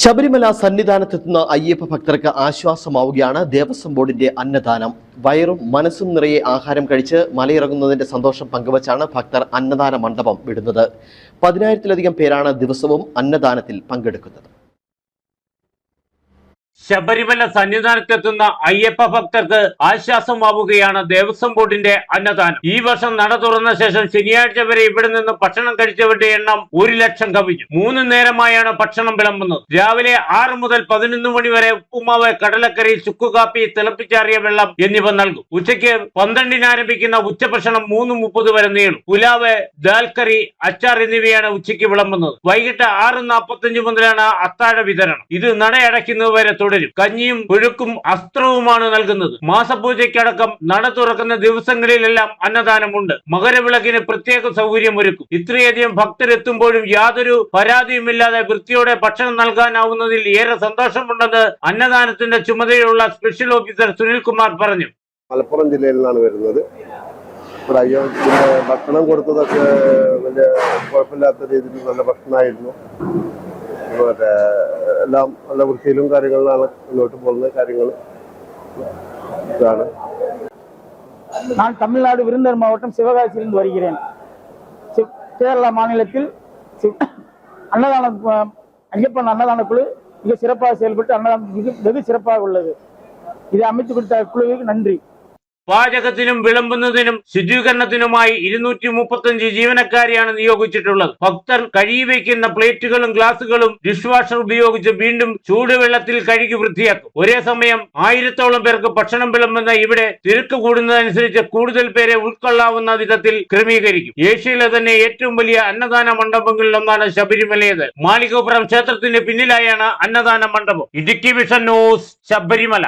ശബരിമല സന്നിധാനത്തെത്തുന്ന അയ്യപ്പ ഭക്തർക്ക് ആശ്വാസമാവുകയാണ് ദേവസ്വം ബോർഡിന്റെ അന്നദാനം. വയറും മനസ്സും നിറയെ ആഹാരം കഴിച്ച് മലയിറങ്ങുന്നതിന്റെ സന്തോഷം പങ്കുവച്ചാണ് ഭക്തർ അന്നദാന മണ്ഡപം വിടുന്നത്. പതിനായിരത്തിലധികം പേരാണ് ദിവസവും അന്നദാനത്തിൽ പങ്കെടുക്കുന്നത്. ശബരിമല സന്നിധാനത്തെത്തുന്ന അയ്യപ്പ ഭക്തർക്ക് ആശ്വാസമാവുകയാണ് ദേവസ്വം ബോർഡിന്റെ അന്നദാനം. ഈ വർഷം നട തുറന്ന ശേഷം ശനിയാഴ്ച വരെ ഇവിടെ നിന്ന് ഭക്ഷണം കഴിച്ചവരുടെ എണ്ണം ഒരു ലക്ഷം കവിഞ്ഞു. മൂന്ന് നേരമായാണ് ഭക്ഷണം വിളമ്പുന്നത്. രാവിലെ ആറ് മുതൽ പതിനൊന്ന് മണി വരെ ഉപ്പുമാവ് കടലക്കറി ചുക്കുകാപ്പി തിളപ്പിച്ചാറിയ വെള്ളം എന്നിവ നൽകും. ഉച്ചയ്ക്ക് പന്ത്രണ്ടിന് ആരംഭിക്കുന്ന ഉച്ചഭക്ഷണം മൂന്ന് മുപ്പത് വരെ നീളും. പുലാവ് ദാൽക്കറി അച്ചാർ എന്നിവയാണ് ഉച്ചയ്ക്ക് വിളമ്പുന്നത്. വൈകിട്ട് ആറ് നാൽപ്പത്തഞ്ച് മുതലാണ് അത്താഴ വിതരണം. ഇത് നടയടയ്ക്കുന്നത് വരെ തുടരും കഞ്ഞിയും പുഴുക്കും അസ്ത്രവുമാണ് നൽകുന്നത്. മാസപൂജയ്ക്കടക്കം നട തുറക്കുന്ന ദിവസങ്ങളിലെല്ലാം അന്നദാനമുണ്ട്. മകരവിളക്കിന് പ്രത്യേക സൗകര്യം ഒരുക്കും ഇത്രയധികം ഭക്തരെത്തുമ്പോഴും യാതൊരു പരാതിയുമില്ലാതെ വൃത്തിയോടെ ഭക്ഷണം നൽകാനാവുന്നതിൽ ഏറെ സന്തോഷമുണ്ടെന്ന് അന്നദാനത്തിന്റെ ചുമതലയുള്ള സ്പെഷ്യൽ ഓഫീസർ സുനിൽകുമാർ പറഞ്ഞു. മലപ്പുറം ജില്ലയിൽ നിന്നാണ് വരുന്നത്. ഭക്ഷണം കൊടുത്തതൊക്കെ വലിയ കുഴപ്പമില്ലാത്ത രീതിയിൽ നല്ല ഭക്ഷണമായിരുന്നു. മറ്റേ എല്ലാം നല്ല വൃത്തിയിലും കാര്യങ്ങളിലാണ് മുന്നോട്ട് പോകുന്ന കാര്യങ്ങൾ ഇതാണ് நான் தமிழ்நாடு விருந்தர் மாவட்டம் சிவகாசியிலிருந்து வருகிறேன் சி- கேரளா மாநிலத்தில் சி- அன்னதான அஹ், ஐயப்பன் அன்னதான குழு மிக சிறப்பாக செயல்பட்டு அன்னதானம் மிக வெகு சிறப்பாக உள்ளது இதை அமைத்து கொடுத்த குழுவிற்கு நன்றி പാചകത്തിനും വിളമ്പുന്നതിനും ശുചീകരണത്തിനുമായി ഇരുന്നൂറ്റി മുപ്പത്തഞ്ച് ജീവനക്കാരെയാണ് നിയോഗിച്ചിട്ടുള്ളത്. ഭക്തർ കഴുകി വയ്ക്കുന്ന പ്ലേറ്റുകളും ഗ്ലാസുകളും ഡിഷ് വാഷർ ഉപയോഗിച്ച് വീണ്ടും ചൂടുവെള്ളത്തിൽ കഴുകി വൃത്തിയാക്കും. ഒരേ സമയം ആയിരത്തോളം പേർക്ക് ഭക്ഷണം വിളമ്പുന്ന ഇവിടെ തിരക്ക് കൂടുന്നതനുസരിച്ച് കൂടുതൽ പേരെ ഉൾക്കൊള്ളാവുന്ന വിധത്തിൽ ക്രമീകരിക്കും. ഏഷ്യയിലെ തന്നെ ഏറ്റവും വലിയ അന്നദാന മണ്ഡപങ്ങളിൽ ഒന്നാണ് ശബരിമലയത്. മാളികപുരം ക്ഷേത്രത്തിന് പിന്നിലായാണ് അന്നദാന മണ്ഡപം. Idukki vision news Sabarimala.